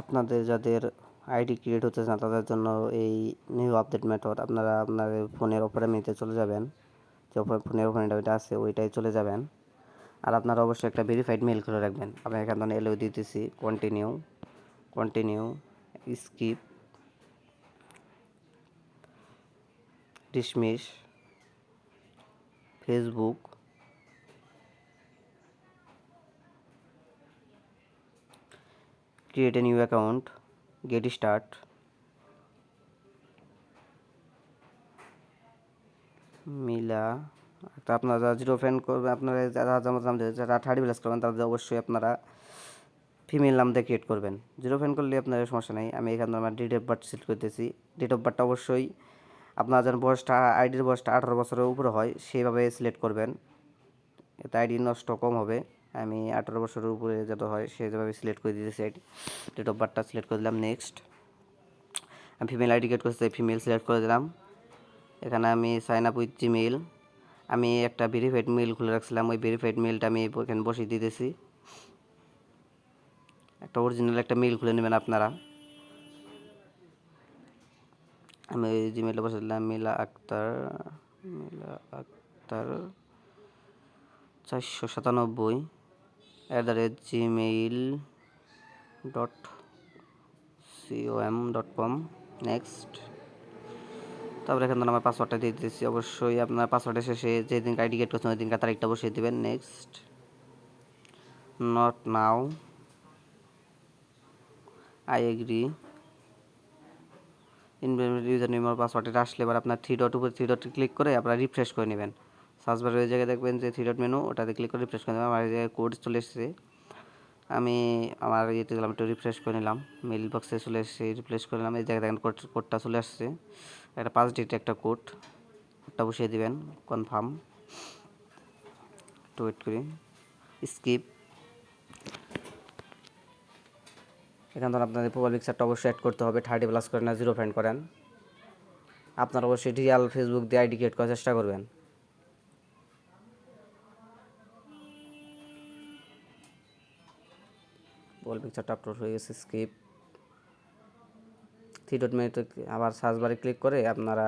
আপনাদের যাদের ID create হতেছে না, তাদের জন্য এই নিউ আপডেট মেথড আপনারা আপনার ফোনের ওপরে মেতে চলে যাবেন। যে ফোনের ওপরে ওইটা আছে ওইটাই চলে যাবেন। আর আপনারা অবশ্যই একটা ভেরিফাইড মেল খুলে রাখবেন। আমি এখান থেকে এলও দিতেছি continue continue skip dismiss Facebook create a new account, get start. মিলা, তো আপনারা যারা জিরো ফ্রেন্ড করবেন আপনারা যারা যেমন নাম যারা থার্টি প্লাস করবেন, তাদের অবশ্যই আপনারা ফিমেল নাম দিয়ে ক্রিয়েট করবেন। জিরো ফ্রেন্ড করলে আপনার সমস্যা নেই। আমি এখানে আমার ডেট অফ বার্থ সিলেক্ট করতেছি। ডেট অফ বার্থটা অবশ্যই আপনার যেন বয়সটা আইডির বয়সটা আঠারো বছরের উপরে হয়, সেইভাবে সিলেক্ট করবেন। এতে আইডি নষ্ট কম হবে। আমি আঠারো বছরের উপরে যত হয় সেভাবে সিলেক্ট করে দিতেছি ডেট অফ বার্থটা সিলেক্ট করে দিলাম নেক্সট আমি ফিমেল আইডি ক্রিয়েট করতে ফিমেল সিলেক্ট করে দিলাম। এখানে আমি সাইন আপ উইথ জিমেইল আমি একটা ভেরিফাইড মেল খুলে রাখছিলাম, ওই ভেরিফাইড মেলটা আমি এখানে বসিয়ে দিতেছি। একটা অরিজিনাল একটা মেল খুলে নেবেন আপনারা। আমি ওই জিমেলটা বসে দিলাম, মিলা আক্তার মিলা আক্তার চারশো সাতানব্বই। At the rate Gmail dot COM dot com next তারপরে এখান আমার পাসওয়ার্ডটা দিয়ে দিচ্ছি অবশ্যই আপনার পাসওয়ার্ডের শেষে যেদিন আইডি গেট করছেন ওই দিনকার তারিখটা বসিয়ে দেবেন। Next not now I agree inventory user name আর পাসওয়ার্ডটা আসলে এবার আপনার থ্রি ডট উপর থ্রি ডট ক্লিক করে আপনারা রিফ্রেশ করে নেবেন। সার্চ ওই জায়গায় দেখবেন যে থ্রি ডট মেনু ওটাতে ক্লিক করে রিফ্রেশ করে নেবেন। আমার এই জায়গায় কোড চলে এসেছে। আমি আমার ইয়েতে গেলাম, একটু রিফ্রেশ করে নিলাম। মেল বক্সে চলে এসেছে রিফ্রেশ করে নিলাম। এই জায়গায় দেখেন কোড কোডটা চলে আসছে। একটা পাঁচ ডিট একটা কোড কোডটা বসিয়ে দিবেন কনফার্ম একটু ওয়েট করি। স্কিপ এখান থেকে আপনাদের প্রোফাইল পিকচারটা অবশ্যই অ্যাড করতে হবে। থার্টি প্লাস করেন না জিরো ফ্রেন্ড করেন। আপনারা অবশ্যই রিয়াল ফেসবুক দিয়ে আইডি ক্রিয়েট করার চেষ্টা করবেন। প্রোফাইল পিকচারটা আপলোড হয়ে গেছে স্কিপ থ্রি ডট মেনুতে আবার সার্চ বারে ক্লিক করে আপনারা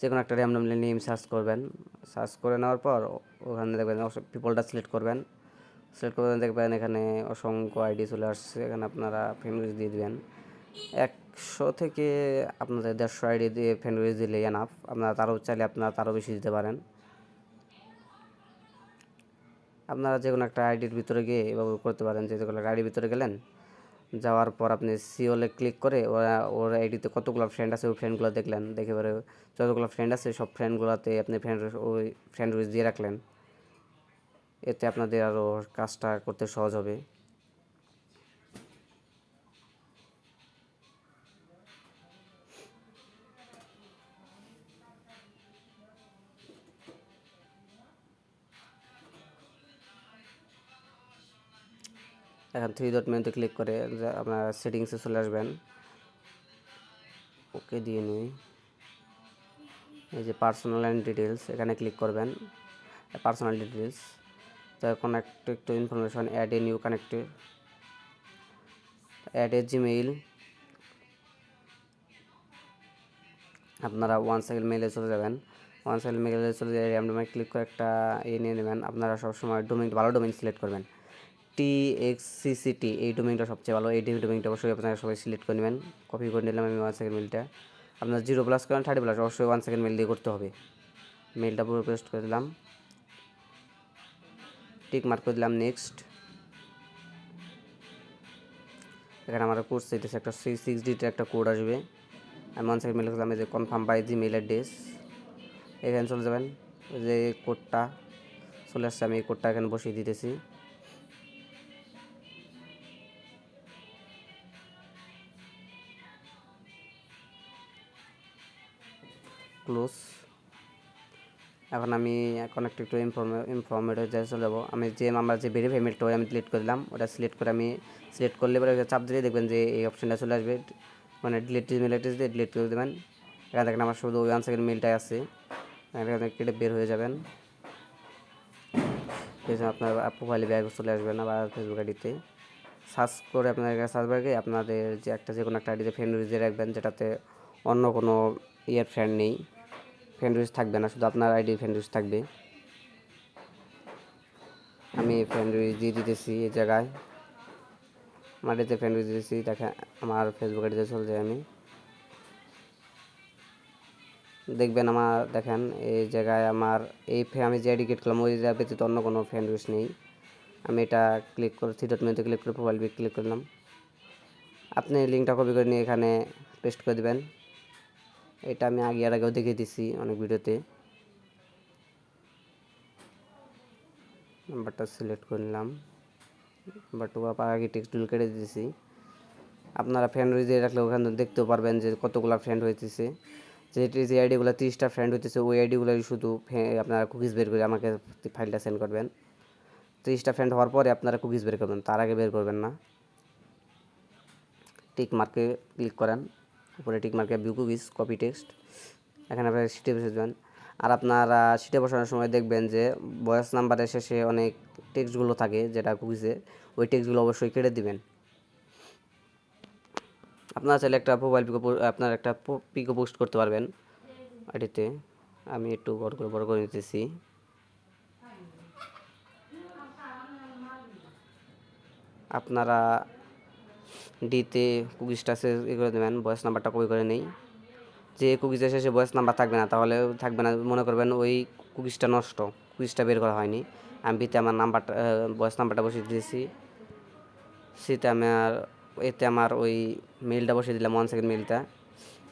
যে কোনো একটা র্যান্ডমলি নেম সার্চ করবেন। সার্চ করে নেওয়ার পর ওখানে দেখবেন পিপলটা সিলেক্ট করবেন। সিলেক্ট করে দেখবেন এখানে অসংখ্য আইডি চলে আসছে, এখানে আপনারা ফ্রেন্ড দিয়ে দেবেন। একশো থেকে আপনাদের দেড়শো আইডি দিয়ে ফ্রেন্ড দিলে এনাফ আপনারা তারও চাইলে আপনারা তারও বেশি দিতে পারেন। আপনারা যে কোনো একটা আইডির ভিতরে গিয়ে এভাবে করতে পারেন, যে কোনো একটা আইডির ভিতরে গেলেন, যাওয়ার পর আপনি সিওলে ক্লিক করে ওরা, ওর আইডিতে কতগুলো ফ্রেন্ড আছে, ওই ফ্রেন্ডগুলো দেখলেন, দেখে পরে যতগুলো ফ্রেন্ড আছে, সব ফ্রেন্ডগুলোতে আপনি ফ্রেন্ড ওই ফ্রেন্ড রুইস দিয়ে রাখলেন। এতে আপনাদের আরও কাজটা করতে সহজ হবে। এখন থ্রি ডট মেনুতে ক্লিক করে আপনার সেটিংসে চলে আসবেন। ওকে দিয়ে নিই। এই যে পার্সোনাল অ্যান্ড ডিটেলস এখানে ক্লিক করবেন। পার্সোনাল ডিটেলস তো কানেক্ট একটু ইনফরমেশন অ্যাড এ নিউ কানেক্টে অ্যাড এ জিমেইল আপনারা ওয়ান সেকেন্ড মেলে চলে যাবেন। ওয়ান সেকেন্ড মেলে চলে যাবে ক্লিক করে একটা এ নিয়ে নেবেন। আপনারা সবসময় ডোমেন ভালো ডোমেন সিলেক্ট করবেন। টি এক্স সিসিটি এই ডোমেনটা সবচেয়ে ভালো। এই ডোমেনটা অবশ্যই আপনারা সবাই সিলেক্ট করে নেবেন। কপি করে নিলাম আমি ওয়ান সেকেন্ড মেলটা আপনার জিরো প্লাস করেন থার্টি প্লাস অবশ্যই ওয়ান সেকেন্ড মেল দিয়ে করতে হবে। মেলটা পুরো পেস্ট করে দিলাম। টিক মার্ক করে দিলাম নেক্সট এখানে আমার কোড চাইতেছে একটা সিক্স সিক্স ডিটের একটা কোড আসবে। আমি ওয়ান সেকেন্ড মেল করলাম যে confirm by Gmail address এখানে চলে যাবেন যে কোডটা চলে আসছে, আমি এই কোডটা এখানে বসিয়ে দিতেছি। ক্লোজ। এখন আমি এখন একটু একটু ইনফর্মে ইনফর্মেটিভ চলে যাব। আমি যে আমার যে ভেরিফাই মেলটা আমি ডিলিট করে দিলাম, ওটা সিলেক্ট করে আমি সিলেক্ট করলে পরে চাপ দিলে দেখবেন যে এই অপশানটা চলে আসবে। মানে ডিলিট মেল দিয়ে ডিলিট করে দেবেন। এখানে দেখেন আমার শুধু ওয়ান সেকেন্ড মেলটাই আছে। এখানে কেটে বের হয়ে যাবেন। আপনার প্রোফাইলে ব্যাগ চলে আসবেন আবার ফেসবুক আইডিতে সার্চ করে আপনাদের সার্চ বারে আপনাদের যে একটা, যে কোনো একটা আইডিতে ফ্রেন্ড দিয়ে রাখবেন, যেটাতে অন্য কোনো ইয়ের ফ্রেন্ড নেই। ফ্রেন্ড রিকোয়েস্ট থাকবে না, শুধু আপনার আইডি ফ্রেন্ড রিকোয়েস্ট থাকবে। আমি ফ্রেন্ড রিকোয়েস্ট দিয়ে দিতেছি এই জায়গায়। আমার আইডিতে ফ্রেন্ড রিকোয়েস্ট দিতেছি, দেখেন আমার ফেসবুক আইডিতে চলে যাই আমি। দেখবেন আমার, দেখেন এই জায়গায় আমার, এই আমি যে আইডি ক্রিয়েট করলাম, ওই জায়গা ব্যতীত অন্য কোনো ফ্রেন্ড রিকোয়েস্ট নেই। আমি এটা ক্লিক করে থ্রি ডট মেনুতে ক্লিক করে প্রোফাইল পিক ক্লিক করলাম। আপনি লিঙ্কটা কপি করে নিয়ে এখানে পেস্ট করে দেবেন। এটা আমি আগে আর আগেও দেখে দিছি অনেক ভিডিওতে। নাম্বারটা সিলেক্ট করে নিলাম। নাম্বারটুকু আবার আগে টেক্সট টুল কেটে দিয়েছি আপনারা ফ্রেন্ড দিয়ে রাখলে ওখানে দেখতেও পারবেন যে কতগুলো ফ্রেন্ড হইতেছে। যে যে আইডিগুলো তিরিশটা ফ্রেন্ড হইতেছে, ওই আইডিগুলোই শুধু আপনারা কুকিজ বের করে আমাকে ফাইলটা সেন্ড করবেন। তিরিশটা ফ্রেন্ড হওয়ার পরে আপনারা কুকিজ বের করবেন, তার আগে বের করবেন না। টিক মার্কে ক্লিক করেন। উপরে টিক মার্কে ভিউ কুকিজ কপি টেক্সট। এখানে আপনারা সিটে বসে দেবেন আর আপনারা সিটে বসানোর সময় দেখবেন যে, ভয়েস নাম্বারের শেষে অনেক টেক্সটগুলো থাকে যেটা কুকিজে ওই টেক্সটগুলো অবশ্যই কেটে দিবেন। আপনারা চাইলে একটা মোবাইল পিকো আপনার একটা পিকো পোস্ট করতে পারবেন। আইডিতে আমি একটু বড় করে বড় করে নিতেছি। আপনারা ডিতে কুকিজটা এ করে দেবেন ভয়েস নাম্বারটা কপি করে নেই। যে কুকিজের শেষে ভয়েস নাম্বার থাকবে না, তাহলে থাকবে না। মনে করবেন ওই কুকিজটা নষ্ট কুকিজটা বের করা হয়নি। আমি বিতে আমার নাম্বারটা ভয়েস নাম্বারটা বসিয়ে দিয়েছি। সেতে আমার এতে আমার ওই মেলটা বসিয়ে দিলাম ওয়ান সেকেন্ড মেলটা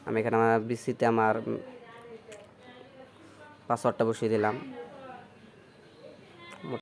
আমি এখানে আমার বিসিতে আমার পাসওয়ার্ডটা বসিয়ে দিলাম।